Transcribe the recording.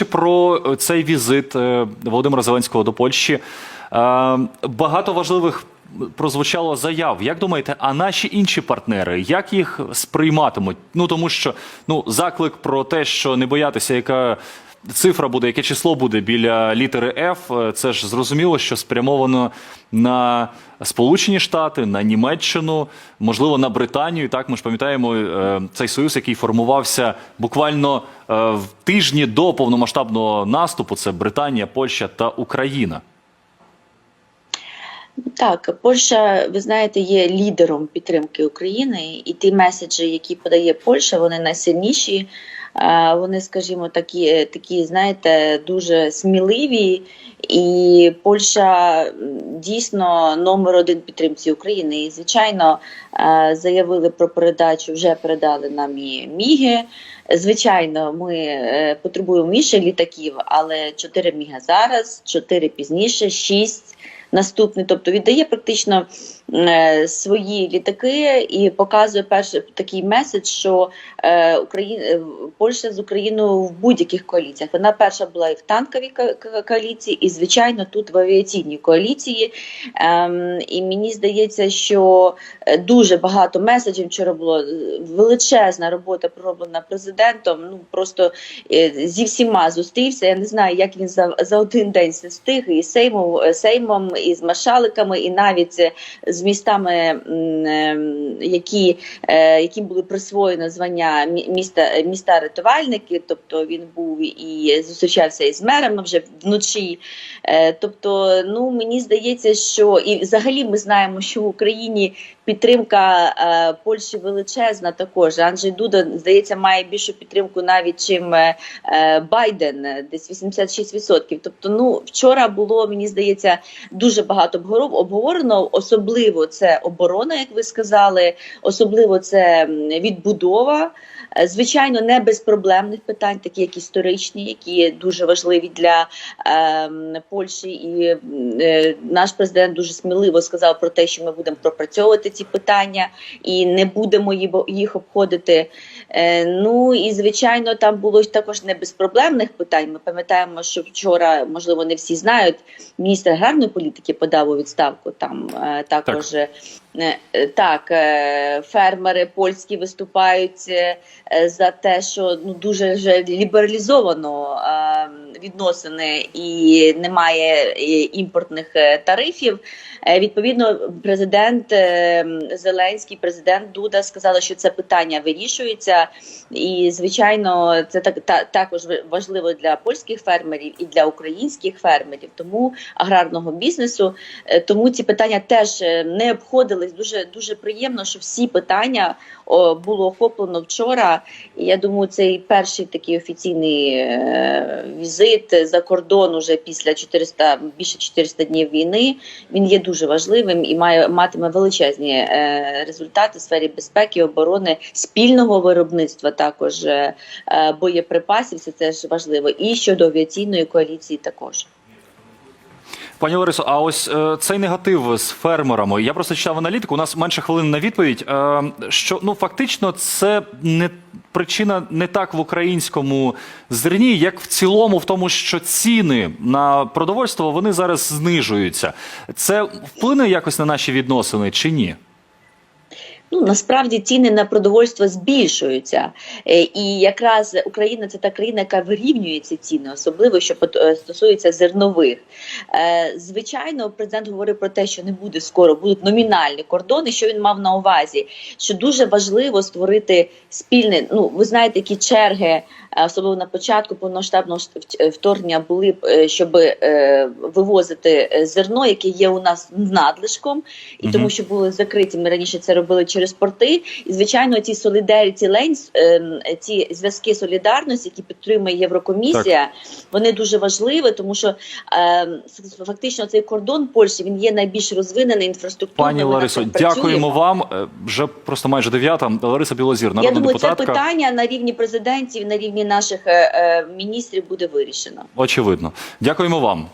речі, про е, цей візит е, Володимира Зеленського до Польщі. Е, Багато важливих прозвучало заяв. Як думаєте, а наші інші партнери як їх сприйматимуть? Ну тому що ну заклик про те, що не боятися, яка цифра буде, яке число буде біля літери F, е, це ж зрозуміло, що спрямовано на Сполучені Штати, на Німеччину, можливо, на Британію. Так, ми ж пам'ятаємо е, цей союз, який формувався буквально е, в тижні до повномасштабного наступу. Це Британія, Польща та Україна. Так, Польща, ви знаєте, є лідером підтримки України, і ті меседжі, які подає Польща, вони найсильніші. Е, Вони, скажімо, такі, такі, знаєте, дуже сміливі, і Польща дійсно номер один підтримці України. І, звичайно, е, заявили про передачу, вже передали нам і міги. Звичайно, ми е, потребуємо більше літаків, але 4 міга зараз, 4 пізніше, 6 наступний. Тобто віддає практично е, свої літаки і показує перший такий меседж, що е, Україна, е, Польща з Україною в будь-яких коаліціях. Вона перша була і в танковій ко- ко- коаліції, і звичайно тут в авіаційній коаліції. Ем, і мені здається, що дуже багато меседжів вчора було величезна робота пророблена президентом. Ну просто зі всіма зустрівся. Я не знаю, як він за, за один день встиг і з Сеймом, е, Сеймом, і з маршаликами, і навіть е, з містами, ем, які, е, яким були присвоєно звання міста, міста рятувальники. Тобто він був і зустрічався із мерами вже вночі. Е, Тобто, ну мені здається, що і взагалі ми знаємо, що в Україні підтримка е, Польщі величезна. Також Анджей Дуда здається має більшу підтримку навіть чим е, е, Байден, е, десь 86%. Тобто, ну вчора було мені здається дуже багато обгоров- обговорено. Особливо це оборона, як ви сказали, особливо це відбудова. Е, Звичайно, не без проблемних питань, такі як історичні, які дуже важливі для ем, Польщі. І е, наш президент дуже сміливо сказав про те, що ми будемо пропрацьовувати ці питання і не будемо їх обходити. Е, ну і звичайно, там було також не без проблемних питань. Ми пам'ятаємо, що вчора, можливо, не всі знають, міністр аграрної політики подав у відставку. Там е, також. е, е, Так, е, фермери польські виступають е, за те, що ну дуже вже лібералізовано е, відносини і немає е, імпортних е, тарифів. Е, Відповідно, президент Зеленський, президент Дуда сказали, що це питання вирішується, і звичайно, це так та, також важливо для польських фермерів і для українських фермерів, тому аграрного бізнесу. Тому ці питання теж не обходились. Дуже дуже приємно, що всі питання було охоплено вчора. Я думаю, цей перший такий офіційний е, візит за кордон уже після 400, більше 400 днів війни. Він є дуже важливим і має матиме величезні е, результати в сфері безпеки, оборони, спільного виробництва, також е, е, боєприпасів. Це теж важливо. І щодо авіаційної коаліції також. Пані Ларисо, а ось е, цей негатив з фермерами. Я просто читав аналітику. У нас менше хвилин на відповідь. Е, що ну фактично це не причина не так в українському зерні, як в цілому, в тому, що ціни на продовольство вони зараз знижуються. Це вплине якось на наші відносини чи ні? Ну насправді ціни на продовольство збільшуються, Е, і якраз Україна це та країна, яка вирівнює ці ціни, особливо що е, стосується зернових. Е, Звичайно, президент говорив про те, що не буде скоро, будуть номінальні кордони. Що він мав на увазі? Що дуже важливо створити спільне. Ну ви знаєте, які черги, особливо на початку повноштабного вторгнення, були б, щоб вивозити зерно, яке є у нас надлишком, і тому що були закриті. Ми раніше це робили через порти. І звичайно, ці солідаріті лейнс, ем, ці зв'язки солідарності, які підтримує Єврокомісія, вони дуже важливі, тому що ем, фактично цей кордон Польщі він є найбільш розвинений інфраструктурно. Пані Ларисо, дякуємо вам. Е, Вже просто майже дев'ята. Лариса Білозір, Я народна думаю, це питання на рівні президентів, на рівні наших е, е, міністрів буде вирішено. Очевидно. Дякуємо вам.